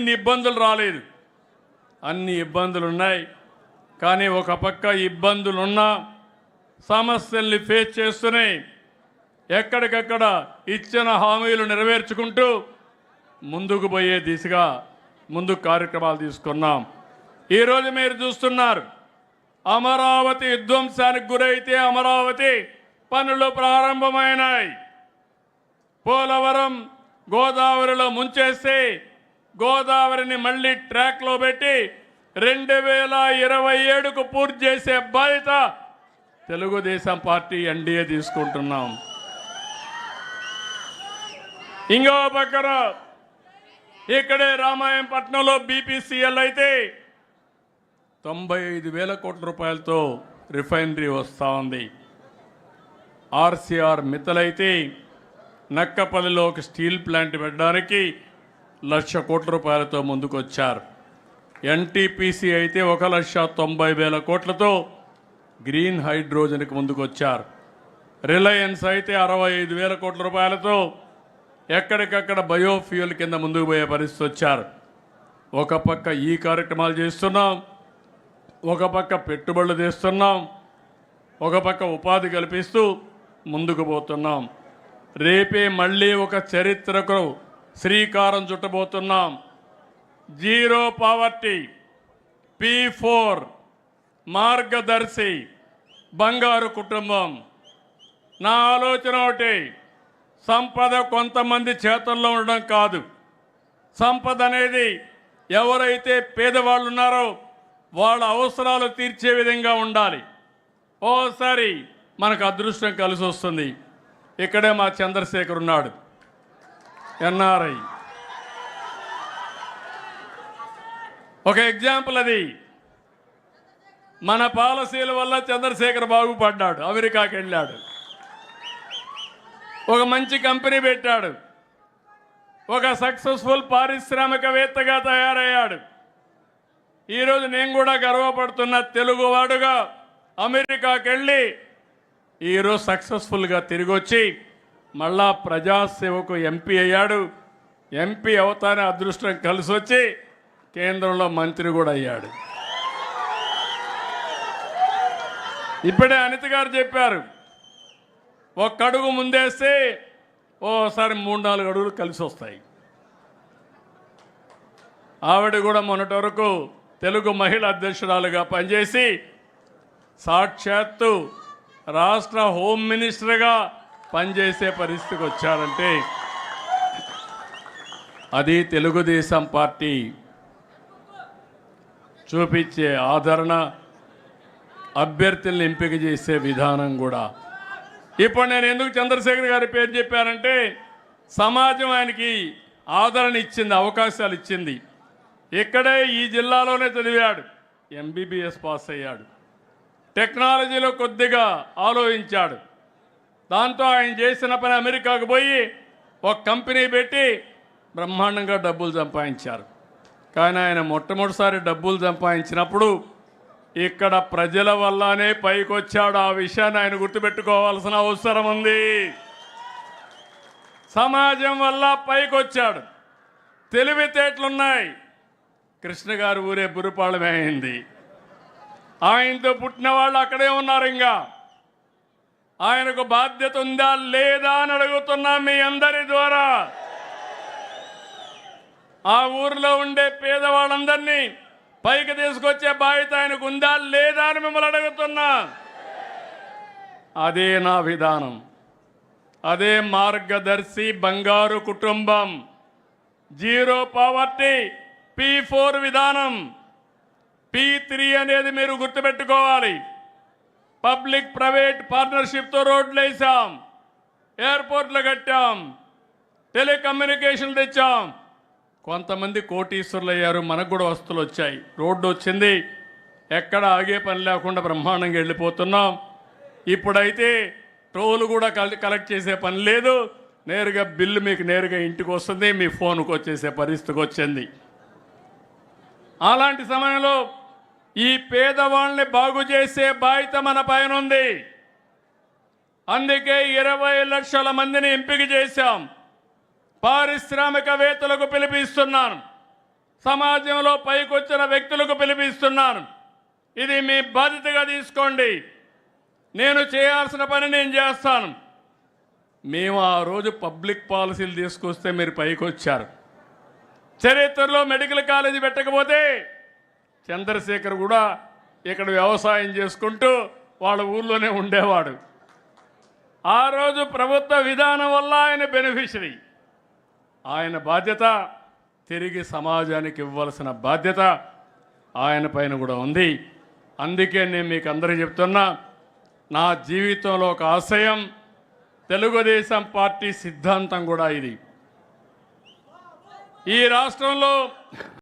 ఇన్ని ఇబ్బందులు రాలేదు. అన్ని ఇబ్బందులు ఉన్నాయి కానీ ఒక పక్క ఇబ్బందులున్నా సమస్యల్ని ఫేస్ చేస్తూనే ఎక్కడికక్కడ ఇచ్చిన హామీలు నెరవేర్చుకుంటూ ముందుకు పోయే దిశగా ముందు కార్యక్రమాలు తీసుకున్నాం. ఈరోజు మీరు చూస్తున్నారు అమరావతి విధ్వంసానికి గురైతే అమరావతి పనులు ప్రారంభమైనాయి. పోలవరం గోదావరిలో ముంచేస్తే గోదావరిని మళ్ళీ ట్రాక్లో పెట్టి రెండు వేల ఇరవై ఏడుకు పూర్తి చేసే బాధ్యత తెలుగుదేశం పార్టీ ఎన్డీఏ తీసుకుంటున్నాం. ఇంకో పక్కన ఇక్కడే రామాయంపట్నంలో బీపీసీఎల్ అయితే తొంభై ఐదు వేల కోట్ల రూపాయలతో రిఫైనరీ వస్తూ ఉంది. ఆర్సీఆర్ మిత్తలైతే నక్కపల్లిలో ఒక స్టీల్ ప్లాంట్ పెట్టడానికి లక్ష కోట్ల రూపాయలతో ముందుకొచ్చారు. ఎన్టీపీసీ అయితే ఒక లక్ష తొంభై వేల కోట్లతో గ్రీన్ హైడ్రోజన్కి ముందుకొచ్చారు. రిలయన్స్ అయితే అరవై ఐదు వేల కోట్ల రూపాయలతో ఎక్కడికక్కడ బయోఫ్యూయల్ కింద ముందుకు పోయే పరిస్థితి వచ్చారు. ఒక పక్క ఈ కార్యక్రమాలు చేస్తున్నాం ఒక పక్క పెట్టుబడులు తెస్తున్నాం ఒక పక్క ఉపాధి కల్పిస్తూ ముందుకు పోతున్నాం. రేపే మళ్ళీ ఒక చరిత్రకు శ్రీకారం చుట్టబోతున్నాం. జీరో పావర్టీ పీ ఫోర్ మార్గదర్శి బంగారు కుటుంబం. నా ఆలోచన ఒకటి సంపద కొంతమంది చేతుల్లో ఉండడం కాదు. సంపద అనేది ఎవరైతే పేదవాళ్ళు ఉన్నారో వాళ్ళ అవసరాలు తీర్చే విధంగా ఉండాలి. ఓసారి మనకు అదృష్టం కలిసి వస్తుంది. ఇక్కడే మా చంద్రశేఖర్ ఉన్నాడు. ఎన్ఆర్ఐ. ఒక ఎగ్జాంపుల్ అది. మన పాలసీల వల్ల చంద్రశేఖర్ బాగుపడ్డాడు అమెరికాకి వెళ్ళాడు. ఒక మంచి కంపెనీ పెట్టాడు. ఒక సక్సెస్ఫుల్ పారిశ్రామికవేత్తగా తయారయ్యాడు. ఈరోజు నేను కూడా గర్వపడుతున్న తెలుగువాడుగా అమెరికాకి వెళ్ళి ఈరోజు సక్సెస్ఫుల్గా తిరిగి వచ్చి మళ్ళా ప్రజాసేవకు ఎంపీ అయ్యాడు. ఎంపీ అవుతానే అదృష్టం కలిసి వచ్చి కేంద్రంలో మంత్రి కూడా అయ్యాడు. ఇప్పుడే అనిత గారు చెప్పారు ఒక్క అడుగు ముందేస్తే ఓసారి మూడు నాలుగు అడుగులు కలిసి వస్తాయి ఆవిడ కూడా మొన్నటి వరకు తెలుగు మహిళ అధ్యక్షురాలుగా పనిచేసి సాక్షాత్తు రాష్ట్ర హోమ్ మినిస్టర్గా పనిచేసే పరిస్థితికి వచ్చారంటే అది తెలుగుదేశం పార్టీ చూపించే ఆదరణ అభ్యర్థుల్ని ఎంపిక చేసే విధానం కూడా. ఇప్పుడు నేను ఎందుకు చంద్రశేఖర్ గారి పేరు చెప్పానంటే సమాజం ఆయనకి ఆదరణ ఇచ్చింది అవకాశాలు ఇచ్చింది. ఇక్కడే ఈ జిల్లాలోనే చదివాడు ఎంబీబీఎస్ పాస్ అయ్యాడు. టెక్నాలజీలో కొద్దిగా ఆలోచించాడు. దాంతో ఆయన చేసిన పని అమెరికాకు పోయి ఒక కంపెనీ పెట్టి బ్రహ్మాండంగా డబ్బులు సంపాదించారు. కానీ ఆయన మొట్టమొదటిసారి డబ్బులు సంపాదించినప్పుడు ఇక్కడ ప్రజల వల్లనే పైకొచ్చాడు ఆ విషయాన్ని ఆయన గుర్తుపెట్టుకోవాల్సిన అవసరం ఉంది. సమాజం వల్ల పైకొచ్చాడు. తెలివితేటలున్నాయి. కృష్ణ గారు ఊరే బురుపాళమే అయింది. ఆయనతో పుట్టిన వాళ్ళు అక్కడే ఉన్నారు ఇంకా. ఆయనకు బాధ్యత ఉందా లేదా అని అడుగుతున్నా మీ అందరి ద్వారా. ఆ ఊర్లో ఉండే పేదవాళ్ళందరినీ పైకి తీసుకొచ్చే బాధ్యత ఆయనకు ఉందా లేదా అని మిమ్మల్ని అడుగుతున్నా. అదే నా విధానం. అదే మార్గదర్శి బంగారు కుటుంబం. జీరో పావర్టీ పీ ఫోర్ విధానం. పీ త్రీ అనేది మీరు గుర్తుపెట్టుకోవాలి. పబ్లిక్ ప్రైవేట్ పార్ట్నర్షిప్తో రోడ్లు వేసాం. ఎయిర్పోర్ట్లు కట్టాం. టెలికమ్యూనికేషన్ తెచ్చాం. కొంతమంది కోటీశ్వరులు అయ్యారు మనకు కూడా వస్తువులు వచ్చాయి. రోడ్డు వచ్చింది. ఎక్కడ ఆగే పని లేకుండా బ్రహ్మాండంగా వెళ్ళిపోతున్నాం. ఇప్పుడైతే టోల్ కూడా కలెక్ట్ చేసే పని లేదు. నేరుగా బిల్లు మీకు నేరుగా ఇంటికి వస్తుంది. మీ ఫోన్కి వచ్చేసే పరిస్థితికి వచ్చింది. అలాంటి సమయంలో ఈ పేదవాళ్ళని బాగు చేసే బాధ్యత మన పైన ఉంది. అందుకే ఇరవై లక్షల మందిని ఎంపిక చేశాం. పారిశ్రామికవేత్తలకు పిలిపిస్తున్నాను. సమాజంలో పైకొచ్చిన వ్యక్తులకు పిలిపిస్తున్నాను. ఇది మీ బాధ్యతగా తీసుకోండి. నేను చేయాల్సిన పని నేను చేస్తాను. మేము ఆ రోజు పబ్లిక్ పాలసీలు తీసుకొస్తే మీరు పైకి వచ్చారు చరిత్రలో మెడికల్ కాలేజీ పెట్టకపోతే చంద్రశేఖర్ కూడా ఇక్కడ వ్యవసాయం చేసుకుంటూ వాళ్ళ ఊర్లోనే ఉండేవాడు. ఆ రోజు ప్రభుత్వ విధానం వల్ల ఆయన బెనిఫిషరీ ఆయన బాధ్యత తిరిగి సమాజానికి ఇవ్వాల్సిన బాధ్యత ఆయన పైన కూడా ఉంది. అందుకే నేను మీకు అందరికీ చెప్తున్నా నా జీవితంలో ఒక ఆశయం తెలుగుదేశం పార్టీ సిద్ధాంతం కూడా ఇది. ఈ రాష్ట్రంలో